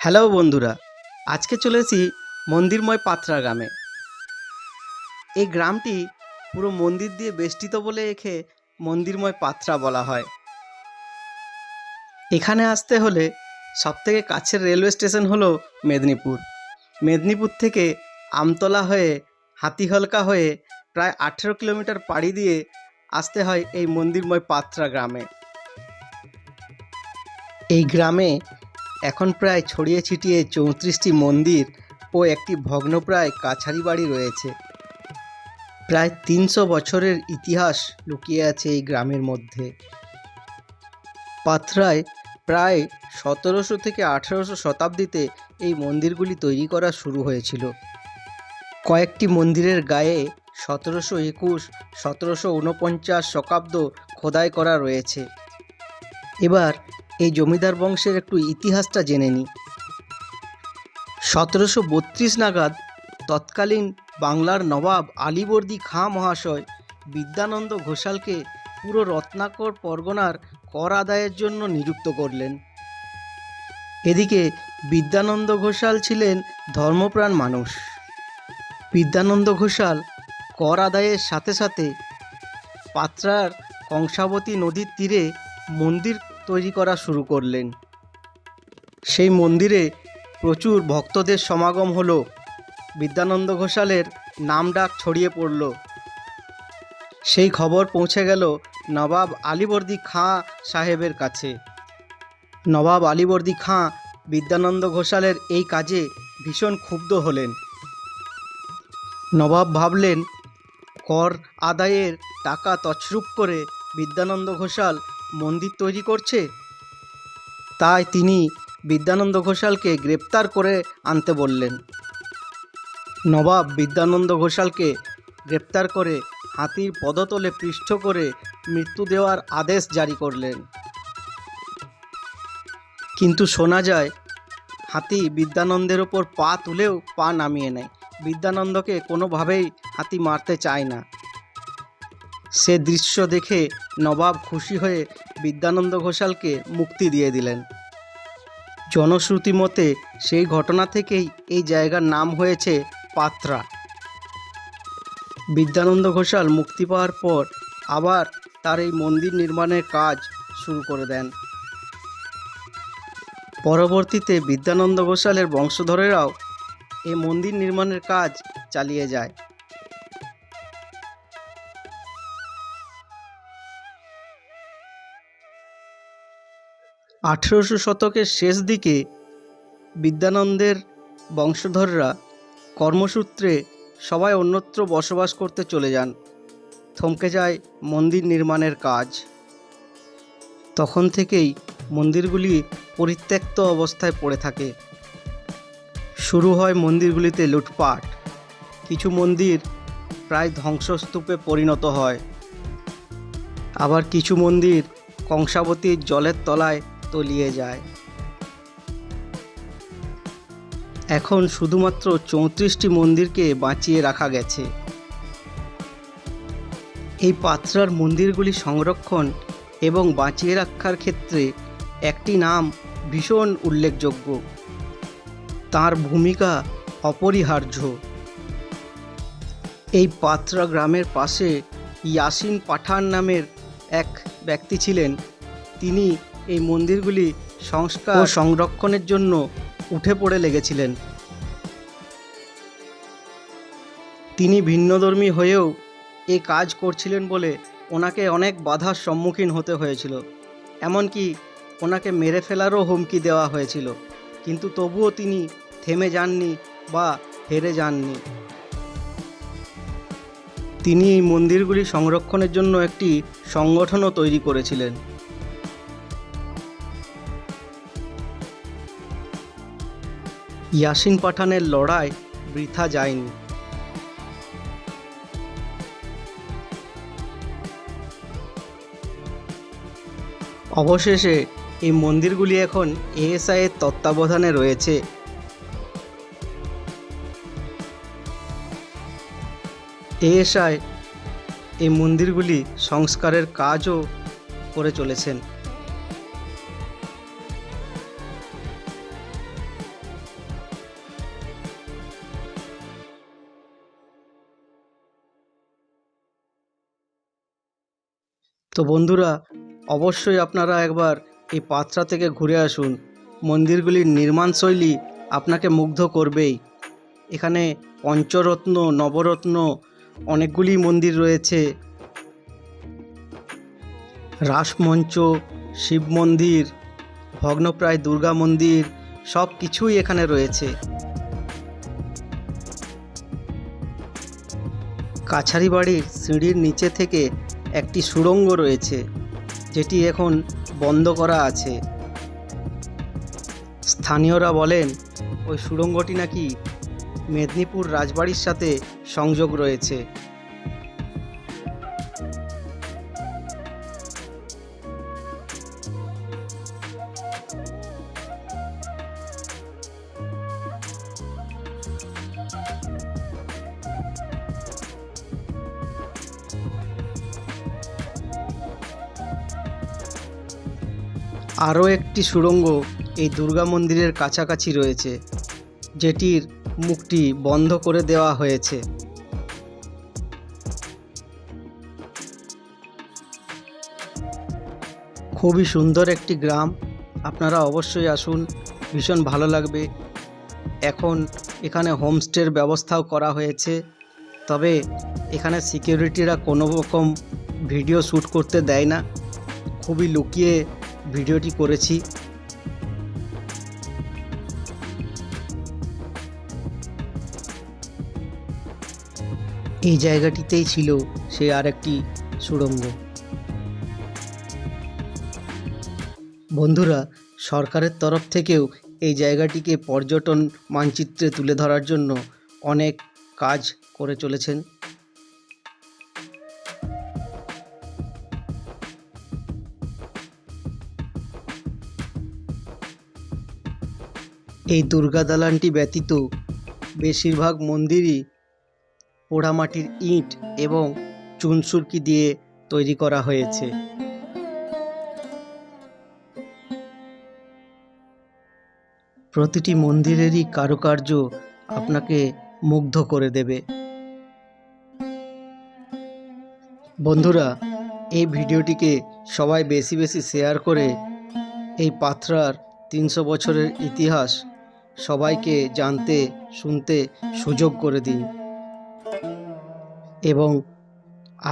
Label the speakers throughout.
Speaker 1: Hello বন্ধুরা, আজকে চলেছি মন্দিরময় পাত্রা গ্রামে। এই গ্রামটি পুরো মন্দির দিয়ে বেষ্টিত বলে একে মন্দিরময় পাত্রা বলা হয়। এখানে আসতে হলে সবথেকে কাছের রেলওয়ে স্টেশন হলো মেদিনীপুর। মেদিনীপুর থেকে আমতলা হয়ে হাতিহলকা হয়ে প্রায় আঠেরো কিলোমিটার পাড়ি দিয়ে আসতে হয় এই মন্দিরময় পাত্রা গ্রামে। এই গ্রামে এখন প্রায় ছড়িয়ে ছিটিয়ে চৌত্রিশটি মন্দির ও একটি ভগ্নপ্রায় কাছারি বাড়ি রয়েছে। প্রায় তিনশো বছরের ইতিহাস লুকিয়ে আছে এই গ্রামের মধ্যে। পাথরায় প্রায় সতেরোশো থেকে আঠেরোশো শতাব্দীতে এই মন্দিরগুলি তৈরি করা শুরু হয়েছিল। কয়েকটি মন্দিরের গায়ে সতেরোশো একুশ, সতেরোশো উনপঞ্চাশ শকাব্দ খোদাই করা রয়েছে। এবার এই জমিদার বংশের একটু ইতিহাসটা জেনে নিই সতেরোশো বত্রিশ নাগাদ তৎকালীন বাংলার নবাব আলীবর্দী খাঁ মহাশয় বিদ্যানন্দ ঘোষালকে পুরো রত্নাকর পরগনার কর আদায়ের জন্য নিযুক্ত করলেন। এদিকে বিদ্যানন্দ ঘোষাল ছিলেন ধর্মপ্রাণ মানুষ। বিদ্যানন্দ ঘোষাল কর আদায়ের সাথে সাথে পাত্রার কংসাবতী নদীর তীরে মন্দির তৈরি করা শুরু করলেন। সেই মন্দিরে প্রচুর ভক্তদের সমাগম হলো। বিদ্যানন্দ ঘোষালের নামডাক ছড়িয়ে পড়ল। সেই খবর পৌঁছে গেল নবাব আলীবর্দী খাঁ সাহেবের কাছে। নবাব আলীবর্দী খাঁ বিদ্যানন্দ ঘোষালের এই কাজে ভীষণ ক্ষুব্ধ হলেন। নবাব ভাবলেন, কর আদায়ের টাকা তছরূপ করে বিদ্যানন্দ ঘোষাল মন্দির তৈরি করছে? তাই তিনি বিদ্যানন্দ ঘোষালকে গ্রেপ্তার করে আনতে বললেন। নবাব বিদ্যানন্দ ঘোষালকে গ্রেপ্তার করে হাতির পদতলে পৃষ্ঠ করে মৃত্যু দেওয়ার আদেশ জারি করলেন। কিন্তু শোনা যায়, হাতি বিদ্যানন্দের ওপর পা তুলেও পা নামিয়ে নেয়। বিদ্যানন্দকে কোনোভাবেই হাতি মারতে চায় না। সে দৃশ্য দেখে নবাব খুশি হয়ে বিদ্যানন্দ ঘোষালকে মুক্তি দিয়ে দিলেন। জনশ্রুতি মতে সেই ঘটনা থেকেই এই জায়গার নাম হয়েছে পাত্রা। বিদ্যানন্দ ঘোষাল মুক্তি পাওয়ার পর আবার তার এই মন্দির নির্মাণের কাজ শুরু করে দেন। পরবর্তীতে বিদ্যানন্দ ঘোষালের বংশধরেরাও এই মন্দির নির্মাণের কাজ চালিয়ে যায়। আঠেরোশো শতকের শেষ দিকে বিদ্যানন্দের বংশধররা কর্মসূত্রে সবাই অন্যত্র বসবাস করতে চলে যান। থমকে যায় মন্দির নির্মাণের কাজ। তখন থেকেই মন্দিরগুলি পরিত্যক্ত অবস্থায় পড়ে থাকে। শুরু হয় মন্দিরগুলিতে লুটপাট। কিছু মন্দির প্রায় ধ্বংসস্তূপে পরিণত হয়। আবার কিছু মন্দির কংসাবতীর জলের তলায় তলিয়ে যায়। এখন শুধুমাত্র চৌত্রিশটি মন্দিরকে বাঁচিয়ে রাখা গেছে। এই পাত্রার মন্দিরগুলি সংরক্ষণ এবং বাঁচিয়ে রাখার ক্ষেত্রে একটি নাম ভীষণ উল্লেখযোগ্য। তার ভূমিকা অপরিহার্য। এই পাত্রা গ্রামের পাশে ইয়াসিন পাঠান নামের এক ব্যক্তি ছিলেন। তিনি এই মন্দিরগুলি সংস্কার ও সংরক্ষণের জন্য উঠে পড়ে লেগেছিলেন। তিনি ভিন্নধর্মী হয়েও এই কাজ করছিলেন বলে ওনাকে অনেক বাধার সম্মুখীন হতে হয়েছিল। এমনকি ওনাকে মেরে ফেলারও হুমকি দেওয়া হয়েছিল। কিন্তু তবুও তিনি থেমে যাননি বা হেরে যাননি। তিনি এই মন্দিরগুলি সংরক্ষণের জন্য একটি সংগঠনও তৈরি করেছিলেন। ইয়াসিন পাঠানের লড়াই বৃথা যায়নি। অবশেষে এই মন্দিরগুলি এখন এএসআই এর তত্ত্বাবধানে রয়েছে। এএসআই এই মন্দিরগুলি সংস্কারের কাজও করে চলেছেন। তো বন্ধুরা, অবশ্যই আপনারা একবার এই পাত্রা থেকে ঘুরে আসুন। মন্দিরগুলির নির্মাণশৈলী আপনাকে মুগ্ধ করবেই। এখানে পঞ্চরত্ন, নবরত্ন অনেকগুলি মন্দির রয়েছে। রাসমঞ্চ, শিব মন্দির, ভগ্নপ্রায় দুর্গা মন্দির সব কিছুই এখানে রয়েছে। কাছারি বাড়ির সিঁড়ির নিচে থেকে একটি সুড়ঙ্গ রয়েছে, যেটি এখন বন্ধ করা আছে। স্থানীয়রা বলেন, ওই সুড়ঙ্গটি নাকি মেদিনীপুর রাজবাড়ির সাথে সংযোগ রয়েছে। আরও একটি সুড়ঙ্গ এই দুর্গা মন্দিরের কাছাকাছি রয়েছে, যেটির মুখটি বন্ধ করে দেওয়া হয়েছে। খুবই সুন্দর একটি গ্রাম। আপনারা অবশ্যই আসুন, ভীষণ ভালো লাগবে। এখন এখানে হোমস্টের ব্যবস্থাও করা হয়েছে। তবে এখানে সিকিউরিটিরা কোনো রকম ভিডিও শ্যুট করতে দেয় না। খুবই লুকিয়ে ভিডিওটি করেছি। এই জায়গাটিতেই ছিল সে আর একটি সুড়ঙ্গ। বন্ধুরা, সরকারের তরফ থেকেও এই জায়গাটিকে পর্যটন মানচিত্রে তুলে ধরার জন্য অনেক কাজ করে চলেছেন। এই দুর্গা দালানটি ব্যতীত বেশিরভাগ মন্দিরই পোড়ামাটির ইট এবং চুনসুরকি দিয়ে তৈরি করা হয়েছে। প্রতিটি মন্দিরেরই কারুকার্য আপনাকে মুগ্ধ করে দেবে। বন্ধুরা, এই ভিডিওটিকে সবাই বেশি বেশি শেয়ার করে এই পাথরার তিনশো বছরের ইতিহাস সবাইকে জানতে, শুনতে সুযোগ করে দিন। এবং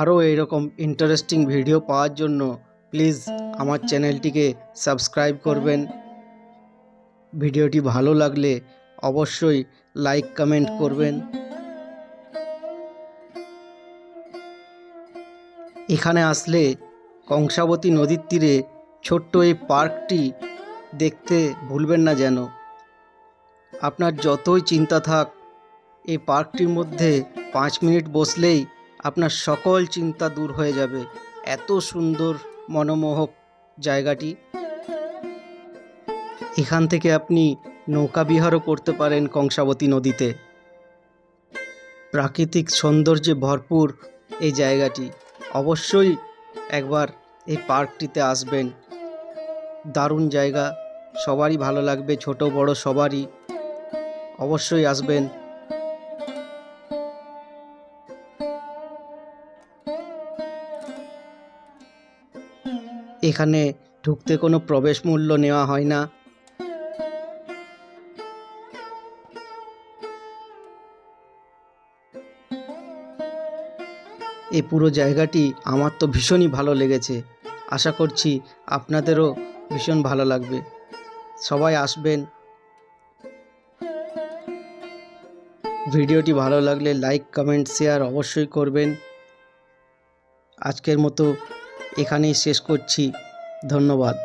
Speaker 1: আরও এরকম ইন্টারেস্টিং ভিডিও পাওয়ার জন্য প্লিজ আমার চ্যানেলটিকে সাবস্ক্রাইব করবেন। ভিডিওটি ভালো লাগলে অবশ্যই লাইক কমেন্ট করবেন। এখানে আসলে কংসাবতী নদীর তীরে ছোট্ট এই পার্কটি দেখতে ভুলবেন না যেন। আপনার যতই চিন্তা থাক, এই পার্কটির মধ্যে পাঁচ মিনিট বসলেই আপনার সকল চিন্তা দূর হয়ে যাবে। এত সুন্দর, মনোমোহক জায়গাটি। এখান থেকে আপনি নৌকা বিহারও করতে পারেন কংসাবতী নদীতে। প্রাকৃতিক সৌন্দর্যে ভরপুর এই জায়গাটি। অবশ্যই একবার এই পার্কটিতে আসবেন। দারুণ জায়গা, সবারই ভালো লাগবে, ছোট বড় সবারই। অবশ্যই আসবেন। এখানে ঢুকতে কোনো প্রবেশ মূল্য নেওয়া হয় না। এই পুরো জায়গাটি আমার তো ভীষণই ভালো লেগেছে। আশা করছি আপনাদেরও ভীষণ ভালো লাগবে। সবাই আসবেন। ভিডিওটি ভালো লাগলে লাইক কমেন্ট শেয়ার অবশ্যই করবেন। আজকের মতো এখানেই শেষ করছি। ধন্যবাদ।